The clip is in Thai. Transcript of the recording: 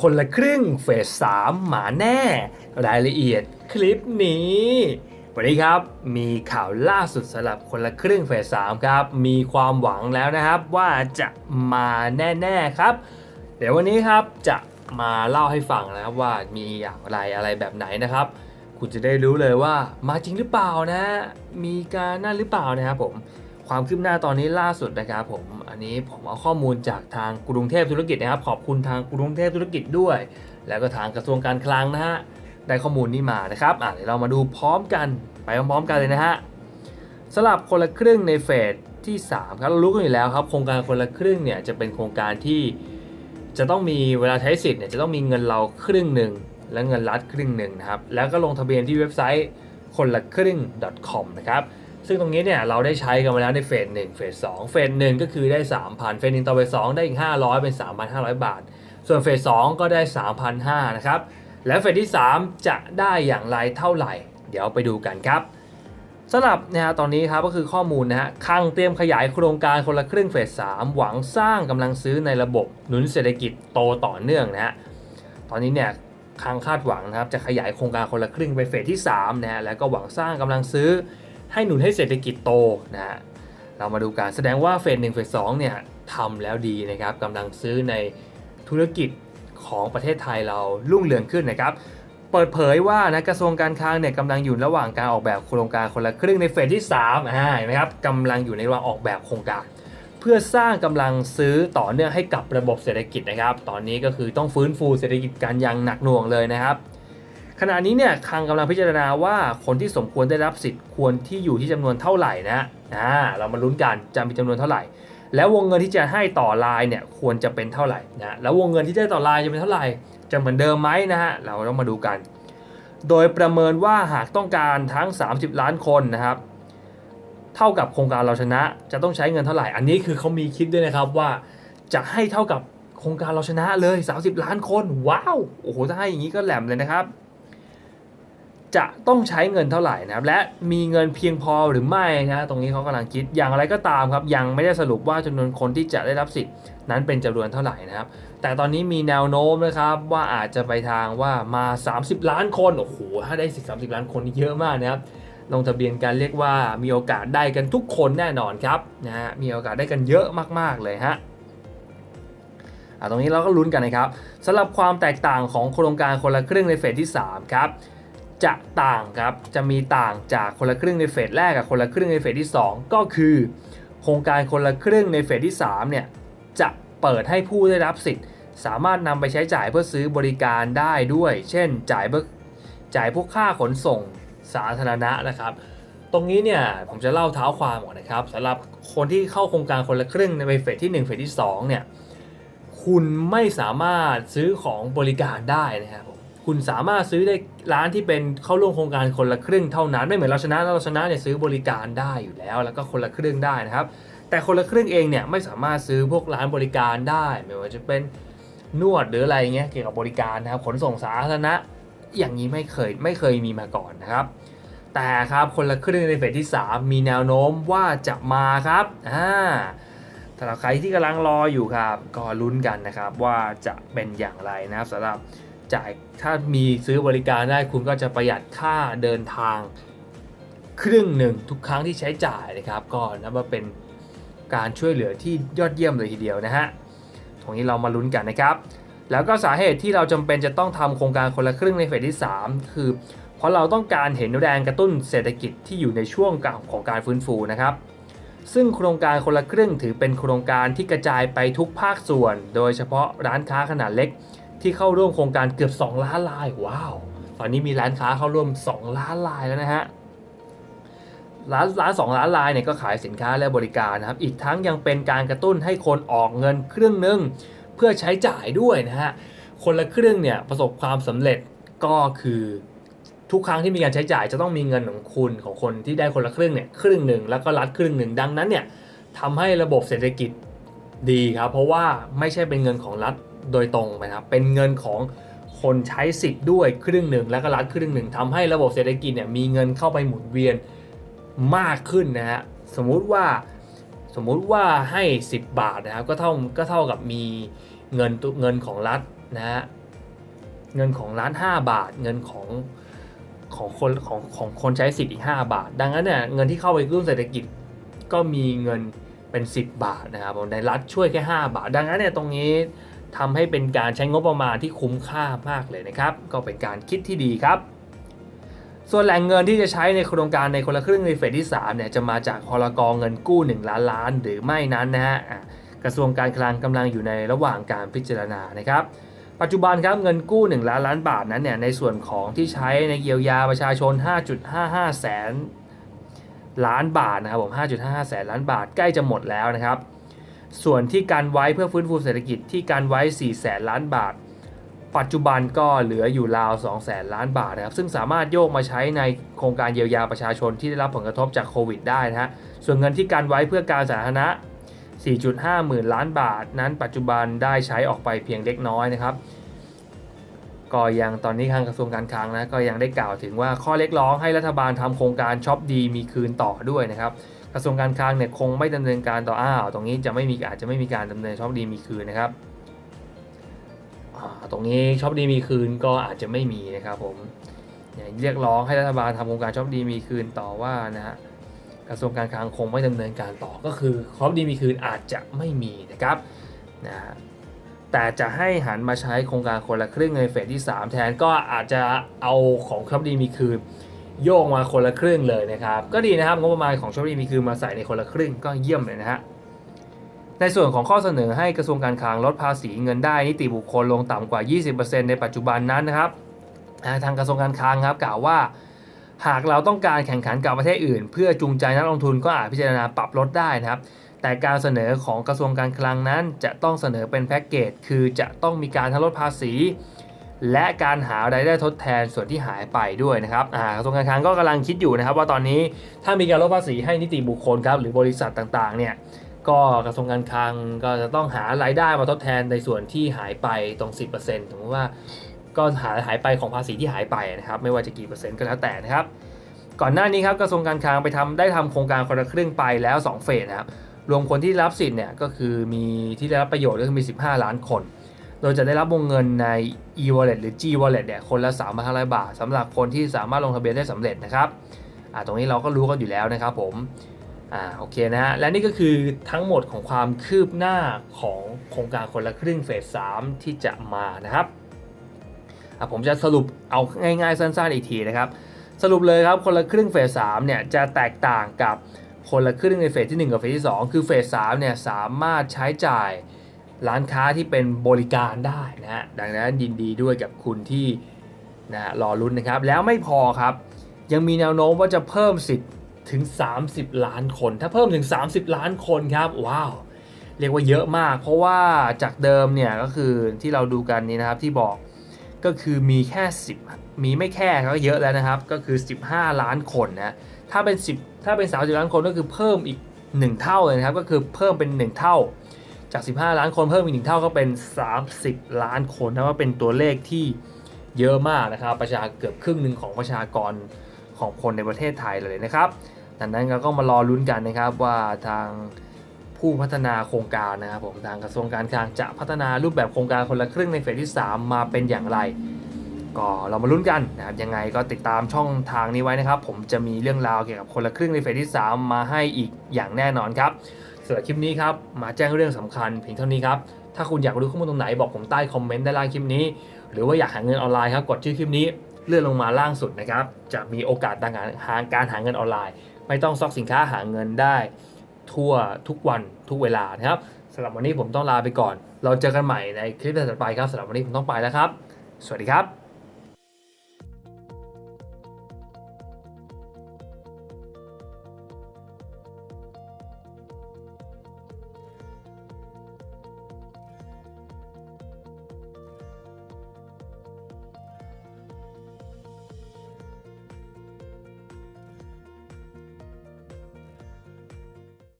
คนละครึ่งเฟสสามหมาแน่ รายละเอียดคลิปนี้ วันนี้ครับมีข่าวล่าสุดสำหรับคนละครึ่งเฟสสามครับ มีความหวังแล้วนะครับว่าจะมาแน่ๆครับ เดี๋ยววันนี้ครับจะมาเล่าให้ฟังนะครับว่ามีอย่างไรอะไรแบบไหนนะครับ คุณจะได้รู้เลยว่ามาจริงหรือเปล่านะ มีการนั่นหรือเปล่านะครับผมความคืบหน้าตอนนี้ล่าสุดนะครับผม นนี้ผมเอาข้อมูลจากทางกรุงเทพธุรกิจนะครับ ขอบคุณทางกรุงเทพธุรกิจด้วย แล้วก็ทางกระทรวงการคลังนะฮะได้ข้อมูลนี้มานะครับอะเดี๋ยวเรามาดูพร้อมกันไปพร้อมๆกันเลยนะฮะสำหรับคนละครึ่งในเฟสที่ 3 ครับเรารู้กันอยู่แล้วครับ โครงการคนละครึ่งเนี่ยจะเป็นโครงการที่จะต้องมีเวลาใช้สิทธิ์เนี่ยจะต้องมีเงินเราครึ่งหนึ่งและเงินรัฐครึ่งหนึ่งนะครับแล้วก็ลงทะเบียนที่เว็บไซต์คนละครึ่ง .com นะครับ ซึ่งตรงนี้เนี่ยเราได้ใช้กันมาแล้วในเฟส1เฟส2เฟส1ก็คือได้ 3,000 เฟส1ต่อเฟส2ได้อีก 500 เป็น 3,500 บาท ส่วนเฟส2ก็ได้ 3,500 นะครับ และเฟสที่ 3 จะได้อย่างไรเท่าไหร่ เดี๋ยวไปดูกันครับสำหรับนะฮะตอนนี้ครับก็คือข้อมูลนะฮะคังเตรียมขยายโครงการคนละครึ่งเฟส3หวังสร้างกำลังซื้อในระบบหนุนเศรษฐกิจโตต่อเนื่องนะฮะตอนนี้เนี่ยคังคาดหวังนะครับจะขยายโครงการคนละครึ่งไปเฟสที่3นะฮะแล้วก็หวังสร้างกำลังซื้อ ให้หนุนให้เศรษฐกิจโตนะฮะเรามาดูการแสดงว่าเฟสหนึ่งเฟสสองเนี่ยทำแล้วดีนะครับกำลังซื้อในธุรกิจของประเทศไทยเรารุ่งเรืองขึ้นนะครับ เปิดเผยว่านะกระทรวงการคลังเนี่ยกำลังอยู่ระหว่างการออกแบบโครงการคนละครึ่งในเฟสที่3อ่านไหมครับกำลังอยู่ในระหว่างออกแบบโครงการ เพื่อสร้างกำลังซื้อต่อเนื่องให้กับระบบเศรษฐกิจนะครับ ตอนนี้ก็คือต้องฟื้นฟูเศรษฐกิจการอยังหนักหน่วงเลยนะครับ ขณะนี้เนี่ยคลังกำลังพิจารณาว่าคนที่สมควรได้รับสิทธิ์ควรที่อยู่ที่จำนวนเท่าไหร่นะอ่าเรามาลุ้นกันจะมีจำนวนเท่าไหร่ แล้ววงเงินที่จะให้ต่อรายเนี่ยควรจะเป็นเท่าไหร่นะแล้ววงเงินที่ได้ต่อรายจะเป็นเท่าไหร่จะเหมือนเดิมไหมนะฮะเราต้องมาดูกัน โดยประเมินว่าหากต้องการทั้ง 30 ล้านคนนะครับ เท่ากับโครงการเราชนะจะต้องใช้เงินเท่าไหร่ อันนี้คือเขามีคิดด้วยนะครับว่าจะให้เท่ากับโครงการเราชนะเลย 30 ล้านคน ว้าวโอ้โหถ้าให้อย่างนี้ก็แหลมเลยนะครับ จะต้องใช้เงินเท่าไหร่นะครับ และมีเงินเพียงพอหรือไม่นะตรงนี้เขากำลังคิดอย่างไรก็ตามครับ ยังไม่ได้สรุปว่าจำนวนคนที่จะได้รับสิทธิ์นั้นเป็นจำนวนเท่าไหร่นะครับ แต่ตอนนี้มีแนวโน้มนะครับว่าอาจจะไปทางว่ามา 30 ล้านคนโอ้โหถ้าได้สิทธิ์30 ล้านคนนี่เยอะมากนะครับลงทะเบียนกันเรียกว่ามีโอกาสได้กันทุกคนแน่นอนครับนะฮะมีโอกาสได้กันเยอะมาก ๆ เลยฮะอะตรงนี้เราก็ลุ้นกันนะครับสำหรับความแตกต่างของโครงการคนละครึ่งในเฟสที่ 3 ครับ จะต่างครับ จะมีต่างจากคนละครึ่งในเฟสแรกกับคนละครึ่งในเฟสที่ 2 ก็คือ โครงการคนละครึ่งในเฟสที่3เนี่ยจะเปิดให้ผู้ได้รับสิทธิ์ สามารถนำไปใช้จ่ายเพื่อซื้อบริการได้ด้วย เช่น จ่ายเพื่อจ่ายพวกค่าขนส่งสาธารณะนะครับ ตรงนี้เนี่ยผมจะเล่าเท้าความก่อนนะครับสำหรับคนที่เข้าโครงการคนละครึ่งในเฟสที่ 1 เฟสที่2เนี่ยคุณไม่สามารถซื้อของบริการได้นะครับ คุณสามารถซื้อได้ร้านที่เป็นเข้าร่วมโครงการคนละครึ่งเท่านั้น ไม่เหมือนเราชนะเราชนะเนี่ยซื้อบริการได้อยู่แล้ว แล้วก็คนละครึ่งได้นะครับ แต่คนละครึ่งเองเนี่ยไม่สามารถซื้อพวกร้านบริการได้ ไม่ว่าจะเป็นนวดหรืออะไรเงี้ยเกี่ยวกับบริการนะครับขนส่งสาธารณะอย่างนี้ไม่เคยไม่เคยมีมาก่อนนะครับ แต่ครับคนละครึ่งในเฟสที่ 3 มีแนวโน้มว่าจะมาครับอ่าสำหรับใครที่กำลังรออยู่ครับ ก็ลุ้นกันนะครับว่าจะเป็นอย่างไรนะครับสำหรับ จ่ายถ้ามีซื้อบริการได้คุณก็จะประหยัดค่าเดินทาง ครึ่งหนึ่งทุกครั้งที่ใช้จ่ายนะครับ ก็นับว่าเป็นการช่วยเหลือที่ยอดเยี่ยมเลยทีเดียวนะฮะตรงนี้เรามาลุ้นกันนะครับ แล้วก็สาเหตุที่เราจำเป็นจะต้องทำโครงการคนละครึ่งในเฟสที่ 3 คือ เพราะเราต้องการเห็นแรงกระตุ้นเศรษฐกิจที่อยู่ในช่วงกลางของการฟื้นฟูนะครับซึ่งโครงการคนละครึ่งถือเป็นโครงการที่กระจายไปทุกภาคส่วน โดยเฉพาะร้านค้าขนาดเล็ก ที่เข้าร่วมโครงการเกือบ 2 ล้านราย ว้าว ตอนนี้มีร้านค้าเข้าร่วม 2 ล้านรายแล้วนะฮะ ร้านร้านสองล้านรายเนี่ยก็ขายสินค้าและบริการนะครับ อีกทั้งยังเป็นการกระตุ้นให้คนออกเงินครึ่งหนึ่งเพื่อใช้จ่ายด้วยนะฮะ คนละครึ่งเนี่ยประสบความสำเร็จก็คือทุกครั้งที่มีการใช้จ่ายจะต้องมีเงินของคุณของคนที่ได้คนละครึ่งเนี่ยครึ่งหนึ่งแล้วก็รัฐครึ่งหนึ่งดังนั้นเนี่ยทำให้ระบบเศรษฐกิจดีครับ เพราะว่าไม่ใช่เป็นเงินของรัฐ โดยตรงนะครับเป็นเงินของคนใช้สิทธิ์ด้วยครึ่งหนึ่งแล้วก็รัฐครึ่งหนึ่งทำให้ระบบเศรษฐกิจเนี่ยมีเงินเข้าไปหมุนเวียนมากขึ้นนะฮะสมมุติว่าสมมุติว่าให้ 10 บาทนะครับก็เท่าก็เท่ากับมีเงินเงินของรัฐนะฮะเงินของร้าน5บาท เงินของของคนของของคนใช้สิทธิ์อีก 5 บาท ดังนั้นเนี่ยเงินที่เข้าไปร่วมเศรษฐกิจก็มีเงินเป็น 10 บาทนะครับในรัฐช่วยแค่ 5 บาท ดังนั้นเนี่ยตรงนี้ ทำให้เป็นการใช้งบประมาณที่คุ้มค่ามากเลยนะครับ ก็เป็นการคิดที่ดีครับ ส่วนแหล่งเงินที่จะใช้ในโครงการในคนละครึ่งในเฟสที่3เนี่ยจะมาจากพลกรเงินกู้ 1 ล้านล้าน หรือไม่นั้นนะฮะกระทรวงการคลังกำลังอยู่ในระหว่างการพิจารณานะครับ ปัจจุบันครับเงินกู้ 1 ล้านล้านบาทนั้นเนี่ยในส่วนของที่ใช้ในเยียวยาประชาชน 5.55 แสนล้านบาทนะครับผม 5.55 แสนล้านบาทใกล้จะหมดแล้วนะครับ ส่วนที่การไว้เพื่อฟื้นฟูเศรษฐกิจที่การไว้4แสนล้านบาท ปัจจุบันก็เหลืออยู่ราว2แสนล้านบาทนะครับ ซึ่งสามารถโยกมาใช้ในโครงการเยียวยาประชาชนที่ได้รับผลกระทบจากโควิดได้นะฮะ ส่วนเงินที่การไว้เพื่อการสาธารณะ 4.5 หมื่นล้านบาท นั้นปัจจุบันได้ใช้ออกไปเพียงเล็กน้อยนะครับ ก็ยังตอนนี้ทางกระทรวงการคลังนะก็ยังได้กล่าวถึงว่าข้อเรียกร้องให้รัฐบาลทำโครงการช็อปดีมีคืนต่อด้วยนะครับ กระทรวงการคลังเนี่ยคงไม่ดำเนินการต่ออ้าวตรงนี้จะไม่มีอาจจะไม่มีการดำเนินช็อปดีมีคืนนะครับตรงนี้ช็อปดีมีคืนก็อาจจะไม่มีนะครับผมเรียกร้องให้รัฐบาลทำโครงการช็อปดีมีคืนต่อว่านะฮะกระทรวงการคลังคงไม่ดำเนินการต่อก็คือช็อปดีมีคืนอาจจะไม่มีนะครับนะฮะแต่จะให้หันมาใช้โครงการคนละครึ่งในเฟสที่ 3 แทนก็อาจจะเอาของช็อปดีมีคืน โยกมาคนละครึ่งเลยนะครับ ก็ดีนะครับงบประมาณของช็อปดีมีคืนมาใส่ในคนละครึ่งก็เยี่ยมเลยนะฮะในส่วนของข้อเสนอให้กระทรวงการคลังลดภาษีเงินได้นิติบุคคลลงต่ำกว่า 20%ในปัจจุบันนั้นนะครับ ทางกระทรวงการคลังครับกล่าวว่า หากเราต้องการแข่งขันกับประเทศอื่น เพื่อจูงใจนักลงทุนก็อาจพิจารณาปรับลดได้นะครับ แต่การเสนอของกระทรวงการคลังนั้นจะต้องเสนอเป็นแพ็กเกจคือจะต้องมีการทั้งลดภาษี และการหารายได้ทดแทนส่วนที่หายไปด้วยนะครับกระทรวงการคลังก็กำลังคิดอยู่นะครับ ว่าตอนนี้ถ้ามีการลดภาษีให้นิติบุคคลครับหรือบริษัทต่างๆเนี่ยก็กระทรวงการคลังก็จะต้องหารายได้มาทดแทนในส่วนที่หายไปตรง 10%สมมติว่าก็หายหายไปของภาษีที่หายไปนะครับไม่ว่าจะกี่เปอร์เซ็นต์ก็แล้วแต่นะครับ ก่อนหน้านี้ครับกระทรวงการคลังไปทำได้ทำโครงการคนละครึ่งไปแล้ว 2 เฟสนะครับรวมคนที่รับสิทธิ์เนี่ยก็คือมีที่ได้รับประโยชน์ก็คือมี 15 ล้านคน โดยจะได้รับวงเงินใน e-wallet หรือ g-wallet เนี่ยคนละ3,500 บาทสำหรับคนที่สามารถลงทะเบียนได้สำเร็จนะครับอ่าตรงนี้เราก็รู้กันอยู่แล้วนะครับผมอ่าโอเคนะฮะและนี่ก็คือทั้งหมดของความคืบหน้าของโครงการคนละครึ่งเฟส3ที่จะมานะครับอะผมจะสรุปเอาง่ายๆสั้นๆอีกทีนะครับ สรุปเลยครับคนละครึ่งเฟส3เนี่ยจะแตกต่างกับคนละครึ่งในเฟสที่ 1 กับเฟสที่ 2 คือเฟส3เนี่ยสามารถใช้จ่าย ร้านค้าที่เป็นบริการได้นะฮะดังนั้นยินดีด้วยกับคุณที่นะฮะรอลุ้นนะครับ แล้วไม่พอครับ ยังมีแนวโน้มว่าจะเพิ่มสิทธิ์ถึง 30 ล้านคน ถ้าเพิ่มถึง 30 ล้านคนครับว้าวเรียกว่าเยอะมาก เพราะว่าจากเดิมเนี่ยก็คือที่เราดูกันนี้นะครับที่บอกก็คือมีแค่ 10 มีไม่แค่ก็เยอะแล้วนะครับ ก็คือ 15 ล้านคนนะถ้าเป็น 10 ถ้าเป็น 30 ล้านคนก็คือเพิ่มอีก 1 เท่าเลยนะครับ ก็คือเพิ่มเป็น 1 เท่า จาก 15 ล้านคนเพิ่มอีก1เท่าก็เป็น 30 ล้านคนนะว่าเป็นตัวเลขที่เยอะมากนะครับ ประชาเกือบครึ่งหนึ่งของประชากรของคนในประเทศไทยเลยนะครับดังนั้นเราก็มารอลุ้นกันนะครับว่าทางผู้พัฒนาโครงการนะครับผมทางกระทรวงการคลังจะพัฒนารูปแบบโครงการคนละครึ่งในเฟสที่ 3 มาเป็นอย่างไร ก็เรามาลุ้นกันนะครับยังไงก็ติดตามช่องทางนี้ไว้นะครับ ผมจะมีเรื่องราวเกี่ยวกับคนละครึ่งในเฟสที่ 3 มาให้อีกอย่างแน่นอนครับ สำหรับคลิปนี้ครับ มาแจ้งเรื่องสำคัญเพียงเท่านี้ครับ ถ้าคุณอยากรู้ข้อมูลตรงไหนบอกผมใต้คอมเมนต์ด้ล่างคลิปนี้ หรือว่าอยากหาเงินออนไลน์ครับ กดชื่อคลิปนี้เลื่อนลงมาล่างสุดนะครับ จะมีโอกาสต่างหาการหาเงินออนไลน์ ไม่ต้องซอกสินค้าหาเงินได้ ทั่วทุกวันทุกเวลานะครับสำหรับวันนี้ผมต้องลาไปก่อน เราเจอกันใหม่ในคลิปถัดไปครับสำหรับวันนี้ผมต้องไปแล้วครับ สวัสดีครับ